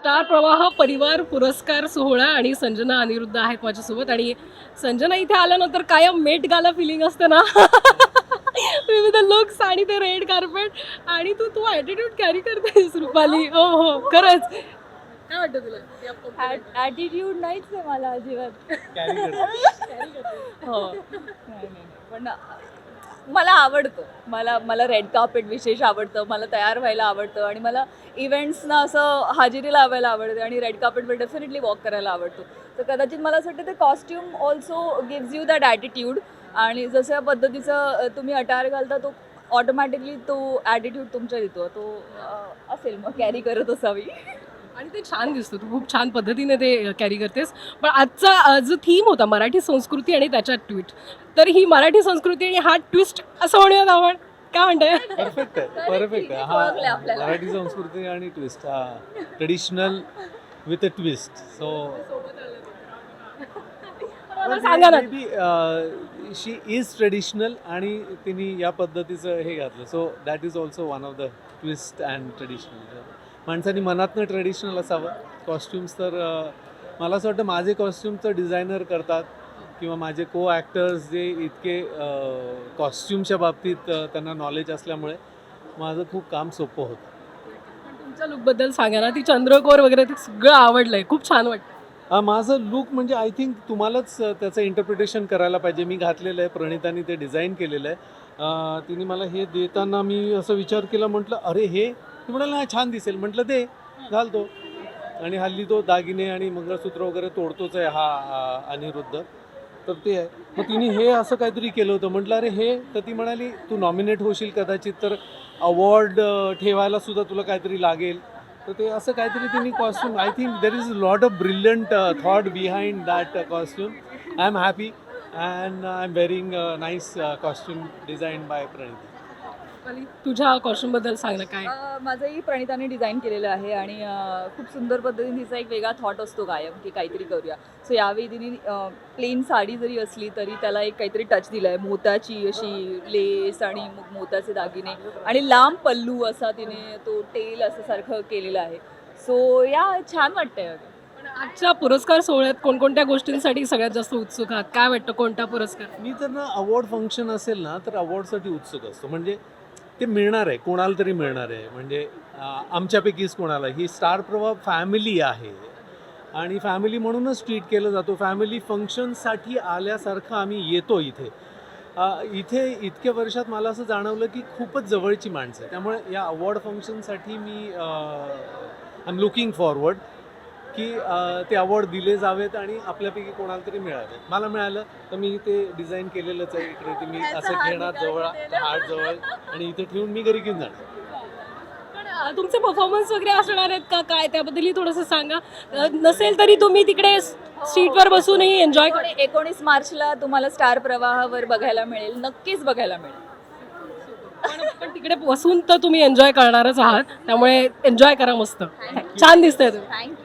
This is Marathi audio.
स्टार प्रवाह परिवार पुरस्कार सोहळा आणि संजना अनिरुद्ध आहेत माझ्यासोबत. आणि संजना इथे आल्यानंतर कायम मेट गाला फिलिंग असतं ना? विविध लुक्स आणि ते रेड कार्पेट आणि तू तू ॲटिट्यूड कॅरी करतेस रुपाली. हो. हो खरंच. काय वाटतं तुला? ॲटिट्यूड नाहीच आहे मला अजिबात. हो. नाही, नाही. पण मला आवडतं. मला मला रेड कार्पेट विशेष आवडतं मला तयार व्हायला आवडतं आणि मला इव्हेंट्सना असं हाजिरी लावायला आवडते आणि रेड कार्पेटवर डेफिनेटली वॉक करायला आवडतो. तर कदाचित मला असं वाटतं ते costume also gives you that attitude आणि जशा पद्धतीचं तुम्ही अटायर घालता तो ऑटोमॅटिकली तो ॲटिट्यूड तुमच्या येतो. तो असेल मग कॅरी करत असावी. आणि ते छान दिसतं. तू खूप छान पद्धतीने ते कॅरी करतेस. पण आजचा जो थीम होता मराठी संस्कृती आणि त्याच्यात ट्विट तर ही मराठी संस्कृती आणि हा ट्विस्ट असं म्हणूयात आपण. काय म्हणताय? परफेक्ट आहे परफेक्ट आहे. हा आपल्याला. मराठी संस्कृती आणि ट्विस्ट हा traditional with a twist so मला सांगा ना. शी इज ट्रेडिशनल आणि तिने या पद्धतीचं हे घातलं. So that is also one of the twist and traditional माणसाने मनातनं ट्रेडिशनल असावं. कॉस्ट्युम्स तर मला असं वाटतं माझे कॉस्ट्युम्स तर डिझायनर करतात किंवा माझे को ॲक्टर्स जे इतके कॉस्ट्युमच्या बाबतीत त्यांना नॉलेज असल्यामुळे माझं खूप काम सोपं होतं. तुमच्या लुकबद्दल सांगा ना. ती चंद्रकोर वगैरे ते सगळं आवडलंय. खूप छान वाटतं. माझं लुक म्हणजे आय थिंक तुम्हालाच त्याचं इंटरप्रिटेशन करायला पाहिजे. मी घातलेलं आहे प्रणिताने ते डिझाईन केलेलं आहे. तिने मला हे देताना मी असं विचार केला म्हटलं अरे हे ती म्हणाल नाही छान दिसेल. म्हटलं ते घालतो. आणि हल्ली तो दागिने आणि मंगळसूत्र वगैरे तोडतोच आहे हा अनिरुद्ध. तर ते आहे. मग तिने हे असं काहीतरी केलं होतं. म्हटलं अरे हे तर ती म्हणाली तू नॉमिनेट होशील कदाचित तर अवॉर्ड ठेवायला सुद्धा तुला काहीतरी लागेल. तर ते असं काहीतरी तिने costume I think there is lot of brilliant thought behind that costume I am happy and I am wearing nice costume design by Pranit तुझ्या कॉस्ट्युमबद्दल सांग ना काय? अ, माझंही प्रणिताने डिझाईन केलेलं आहे आणि अ, खूप सुंदर पद्धतीने तिचा एक वेगळा थॉट असतो कायम की काहीतरी करूया. सो यावेळी तिने प्लेन साडी जरी असली तरी त्याला एक काहीतरी टच दिला आहे मोत्याची अशी लेस आणि मग मोत्याचे दागिने आणि लांब पल्लू असा तिने तो टेल असं सारखं केलेलं आहे. सो या छान वाटतंय पण आजच्या पुरस्कार सोहळ्यात कोणकोणत्या गोष्टींसाठी सगळ्यात जास्त उत्सुक आहात? काय वाटतं? कोणता पुरस्कार? मी तर ना अवॉर्ड फंक्शन असेल ना तर अवॉर्डसाठी उत्सुक असतो. म्हणजे ते मिळणार आहे कोणाला तरी मिळणार आहे. म्हणजे आमच्यापैकीच कोणाला. ही स्टार प्रवाह फॅमिली आहे. आणि फॅमिली म्हणूनच ट्रीट केलं जातो. फॅमिली फंक्शनसाठी आल्यासारखं आम्ही येतो इथे. इथे इतक्या वर्षात मला असं जाणवलं की खूपच जवळची माणसं आहे त्यामुळे या अवॉर्ड फंक्शनसाठी मी आय एम लुकिंग फॉरवर्ड की ते अवॉर्ड दिले जावेत आणि आपल्यापैकी कोणाला तरी मिळावे. मला मिळालं तर मी ते डिझाईन केलेलंच आहे इकडे. ते मी असं घेणार जवळ हार्ट जवळ आणि इथे ठेवून मी घरी घेऊन जाणार. तुमचे परफॉर्मन्स वगैरे असणार आहेत का? काय? त्याबद्दलही थोडंसं सांगा. नसेल तरी तुम्ही तिकडे सीटवर बसूनही एन्जॉय एकोणी- एकोणीस मार्चला तुम्हाला स्टार प्रवाहावर बघायला मिळेल. नक्कीच बघायला मिळेल. पण तिकडे बसून तर तुम्ही एन्जॉय करणारच आहात. त्यामुळे एन्जॉय करा मस्त. छान दिसतंय तुम्ही. थँक्यू